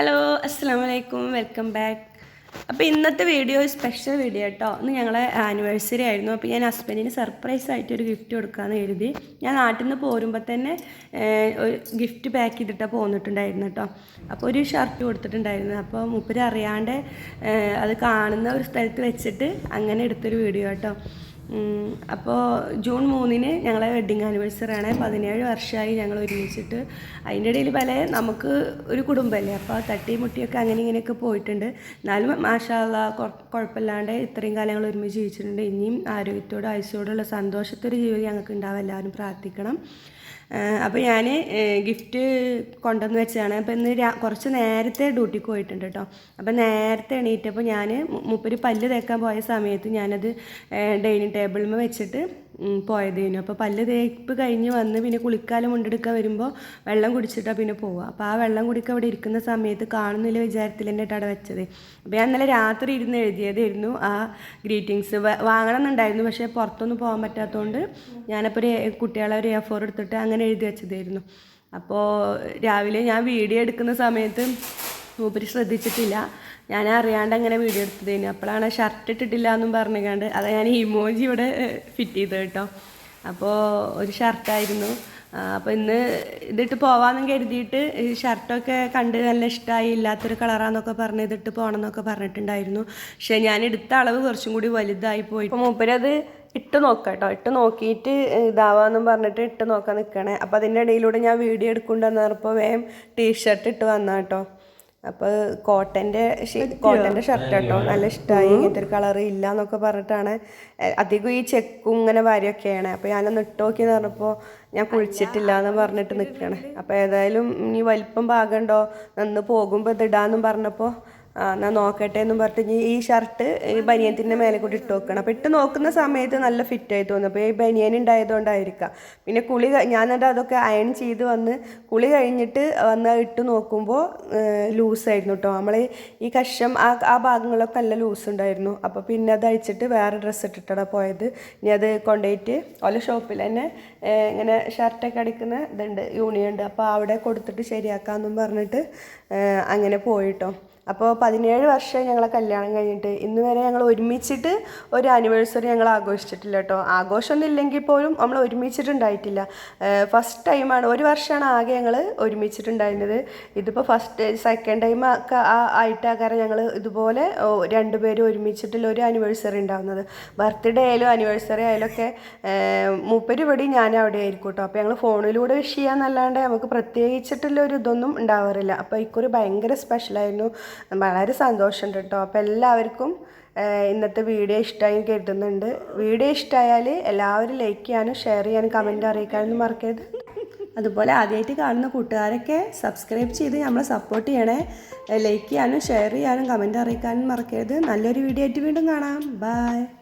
Hello അസ്സാം വലൈക്കും welcome back അപ്പോൾ ഇന്നത്തെ വീഡിയോ സ്പെഷ്യൽ വീഡിയോ കേട്ടോ ഇന്ന് ഞങ്ങളെ ആനിവേഴ്സറി ആയിരുന്നു. അപ്പോൾ ഞാൻ ഹസ്ബൻഡിന് സർപ്രൈസ് ആയിട്ട് ഒരു ഗിഫ്റ്റ് കൊടുക്കാമെന്ന് കരുതി. ഞാൻ നാട്ടിൽ നിന്ന് പോരുമ്പോൾ തന്നെ ഒരു ഗിഫ്റ്റ് പാക്ക് ചെയ്തിട്ടാണ് പോന്നിട്ടുണ്ടായിരുന്നു കേട്ടോ അപ്പോൾ ഒരു ഷർട്ട് കൊടുത്തിട്ടുണ്ടായിരുന്നു. അപ്പോൾ മുപ്പര് അറിയാണ്ട് അത് കാണുന്ന ഒരു സ്ഥലത്ത് വെച്ചിട്ട് അങ്ങനെ എടുത്തൊരു വീഡിയോ കേട്ടോ അപ്പോൾ ജൂൺ മൂന്നിന് ഞങ്ങളെ വെഡ്ഡിങ് ആനിവേഴ്സറി ആണ്. പതിനേഴ് വർഷമായി ഞങ്ങൾ ഒരുമിച്ചിട്ട്. അതിന്റെ ഇടയിൽ പല നമുക്ക് ഒരു കുടുംബമല്ലേ അപ്പോൾ തട്ടി മുട്ടിയൊക്കെ അങ്ങനെ ഇങ്ങനെയൊക്കെ പോയിട്ടുണ്ട്. എന്നാലും മാഷാല്ല കുഴപ്പമില്ലാണ്ട് ഇത്രയും കാലം ഞങ്ങൾ ഒരുമിച്ച് ജീവിച്ചിട്ടുണ്ട്. ഇനിയും ആരോഗ്യത്തോടും ആയുസോടുള്ള സന്തോഷത്തൊരു ജീവിതം ഞങ്ങൾക്ക് ഉണ്ടാവും. എല്ലാവരും പ്രാർത്ഥിക്കണം. അപ്പോൾ ഞാൻ ഗിഫ്റ്റ് കൊണ്ടുവന്ന് വെച്ചതാണ്. അപ്പോൾ ഇന്ന് കുറച്ച് നേരത്തെ ഡ്യൂട്ടിക്ക് പോയിട്ടുണ്ട് കേട്ടോ അപ്പോൾ നേരത്തെ എണീറ്റപ്പോൾ ഞാൻ മുപ്പര് പല്ല് തേക്കാൻ പോയ സമയത്ത് ഞാനത് ഡൈനിങ് ടേബിളിൽ വെച്ചിട്ട് പോയതേനു. അപ്പോൾ പല്ല് തേപ്പ് കഴിഞ്ഞ് വന്ന് പിന്നെ കുളിക്കാലം മുണ്ടെടുക്കാൻ വരുമ്പോൾ വെള്ളം കുടിച്ചിട്ടാണ് പിന്നെ പോവുക അപ്പോൾ ആ വെള്ളം കുടിക്കാൻ അവിടെ ഇരിക്കുന്ന സമയത്ത് കാണുന്നില്ല വിചാരത്തിൽ തന്നെ അവിടെ വെച്ചത്. അപ്പോൾ ഞാൻ ഇന്നലെ രാത്രി ഇരുന്ന് എഴുതിയതായിരുന്നു ആ ഗ്രീറ്റിങ്സ്. വാങ്ങണം എന്നുണ്ടായിരുന്നു പക്ഷേ പുറത്തൊന്നും പോകാൻ പറ്റാത്തതുകൊണ്ട് ഞാനപ്പോൾ ഒരു കുട്ടികളെ ഒരു എ ഫോർ എടുത്തിട്ട് അങ്ങനെ എഴുതി വെച്ചതായിരുന്നു. അപ്പോൾ രാവിലെ ഞാൻ വീഡിയോ എടുക്കുന്ന സമയത്ത് മൂപ്പര് ശ്രദ്ധിച്ചിട്ടില്ല. ഞാൻ അറിയാണ്ട് അങ്ങനെ വീഡിയോ എടുത്തതേനു. അപ്പോഴാണ് ഷർട്ട് ഇട്ടിട്ടില്ല എന്നും പറഞ്ഞുകൊണ്ട് അത് ഞാൻ ഇമോജി ഇവിടെ ഫിറ്റ് ചെയ്തത് കേട്ടോ. അപ്പോൾ ഒരു ഷർട്ടായിരുന്നു അപ്പോൾ ഇന്ന് ഇതിട്ട് പോവാമെന്നും കരുതിയിട്ട് ഷർട്ടൊക്കെ കണ്ട് നല്ല ഇഷ്ടമായി ഇല്ലാത്തൊരു കളറാന്നൊക്കെ പറഞ്ഞ് ഇതിട്ട് പോകണം എന്നൊക്കെ പറഞ്ഞിട്ടുണ്ടായിരുന്നു. പക്ഷേ ഞാൻ എടുത്ത അളവ് കുറച്ചും കൂടി വലുതായി പോയി. അപ്പോൾ മൂപ്പരത് ഇട്ട് നോക്കാം കേട്ടോ. ഇട്ട് നോക്കിയിട്ട് ഇതാവാന്നും പറഞ്ഞിട്ട് ഇട്ട് നോക്കാൻ നിൽക്കണേ അപ്പോൾ അതിന്റെ ഇടയിലൂടെ ഞാൻ വീഡിയോ എടുക്കുന്നുണ്ടെന്ന് പറഞ്ഞപ്പോൾ വേഗം ടീഷർട്ട് ഇട്ട് വന്നാ കേട്ടോ. അപ്പോൾ കോട്ടന്റെ കോട്ടന്റെ ഷർട്ട് കേട്ടോ. നല്ല ഇഷ്ടമായി ഇങ്ങനത്തെ ഒരു കളർ ഇല്ല എന്നൊക്കെ പറഞ്ഞിട്ടാണ്. അധികം ഈ ചെക്കും ഇങ്ങനെ വരെയൊക്കെയാണ്. അപ്പോൾ ഞാനൊന്ന് ഇട്ട് നോക്കിയെന്ന് പറഞ്ഞപ്പോൾ ഞാൻ കുളിച്ചിട്ടില്ല എന്ന് പറഞ്ഞിട്ട് നിൽക്കണേ അപ്പോൾ ഏതായാലും ഇനി വലിപ്പം പാകണ്ടോ നിന്ന് പോകുമ്പോൾ ഇതിടാന്നും പറഞ്ഞപ്പോ പറഞ്ഞപ്പോൾ ആ എന്നാൽ നോക്കട്ടെ എന്നും പറഞ്ഞിട്ട് ഈ ഷർട്ട് ഈ ബനിയത്തിന്റെ മേലെ കൂടി ഇട്ട് നോക്കണം അപ്പോൾ ഇട്ട് നോക്കുന്ന സമയത്ത് നല്ല ഫിറ്റ് ആയി തോന്നും. അപ്പോൾ ഈ ബനിയൻ ഉണ്ടായതുകൊണ്ടായിരിക്കാം. പിന്നെ കുളി ഞാൻ എന്നിട്ട് അതൊക്കെ അയൺ ചെയ്ത് വന്ന് കുളി കഴിഞ്ഞിട്ട് വന്ന് ഇട്ട് നോക്കുമ്പോൾ ലൂസായിരുന്നു കേട്ടോ നമ്മൾ ഈ കഷം ആ ആ ഭാഗങ്ങളൊക്കെ നല്ല ലൂസ് ഉണ്ടായിരുന്നു. അപ്പോൾ പിന്നെ അത് അഴിച്ചിട്ട് വേറെ ഡ്രസ്സ് ഇട്ടിട്ടാണ് പോയത്. ഇനി അത് കൊണ്ടുപോയിട്ട് ഓല ഷോപ്പിൽ തന്നെ ഇങ്ങനെ ഷർട്ടൊക്കെ അടിക്കുന്ന ഇതുണ്ട് യൂണിയുണ്ട് അപ്പോൾ അവിടെ കൊടുത്തിട്ട് ശരിയാക്കാമെന്നും പറഞ്ഞിട്ട് അങ്ങനെ പോയിട്ടോ അപ്പോൾ പതിനേഴ് വർഷം ഞങ്ങളെ കല്യാണം കഴിഞ്ഞിട്ട് ഇന്ന് വരെ ഞങ്ങൾ ഒരുമിച്ചിട്ട് ഒരു ആനിവേഴ്സറി ഞങ്ങൾ ആഘോഷിച്ചിട്ടില്ല കേട്ടോ. ആഘോഷമൊന്നും ഇല്ലെങ്കിൽ പോലും നമ്മൾ ഒരുമിച്ചിട്ടുണ്ടായിട്ടില്ല. ഫസ്റ്റ് ടൈമാണ് ഒരു വർഷമാണ് ആകെ ഞങ്ങൾ ഒരുമിച്ചിട്ടുണ്ടായിരുന്നത്. ഇതിപ്പോൾ ഫസ്റ്റ് സെക്കൻഡ് ടൈം ഒക്കെ ആ- കാരണം ഞങ്ങൾ ഇതുപോലെ രണ്ടുപേരും ഒരുമിച്ചിട്ടുള്ള ഒരു ആനിവേഴ്സറി ഉണ്ടാകുന്നത് ബർത്ത്ഡേ ആയാലും ആനിവേഴ്സറി ആയാലും ഒക്കെ മൂപ്പര് ഇവിടെ ഞാൻ അവിടെ ആയിരിക്കും കേട്ടോ. അപ്പോൾ ഞങ്ങൾ ഫോണിലൂടെ വിഷ് ചെയ്യാന്നല്ലാണ്ട് നമുക്ക് പ്രത്യേകിച്ചിട്ടുള്ള ഒരു ഇതൊന്നും ഉണ്ടാവാറില്ല. അപ്പോൾ ഇക്കൊരു ഭയങ്കര സ്പെഷ്യലായിരുന്നു വളരെ സന്തോഷമുണ്ട് കേട്ടോ. അപ്പോൾ എല്ലാവർക്കും ഇന്നത്തെ വീഡിയോ ഇഷ്ടമായി കരുതുന്നുണ്ട്. വീഡിയോ ഇഷ്ടമായാൽ എല്ലാവരും ലൈക്ക് ചെയ്യാനും ഷെയർ ചെയ്യാനും കമന്റ് അറിയിക്കാനൊന്നും മറക്കരുത്. അതുപോലെ ആദ്യമായിട്ട് കാണുന്ന കൂട്ടുകാരൊക്കെ സബ്സ്ക്രൈബ് ചെയ്ത് നമ്മളെ സപ്പോർട്ട് ചെയ്യണേ. ലൈക്ക് ചെയ്യാനും ഷെയർ ചെയ്യാനും കമന്റ് അറിയിക്കാനും മറക്കരുത്. നല്ലൊരു വീഡിയോ ആയിട്ട് വീണ്ടും കാണാം. ബൈ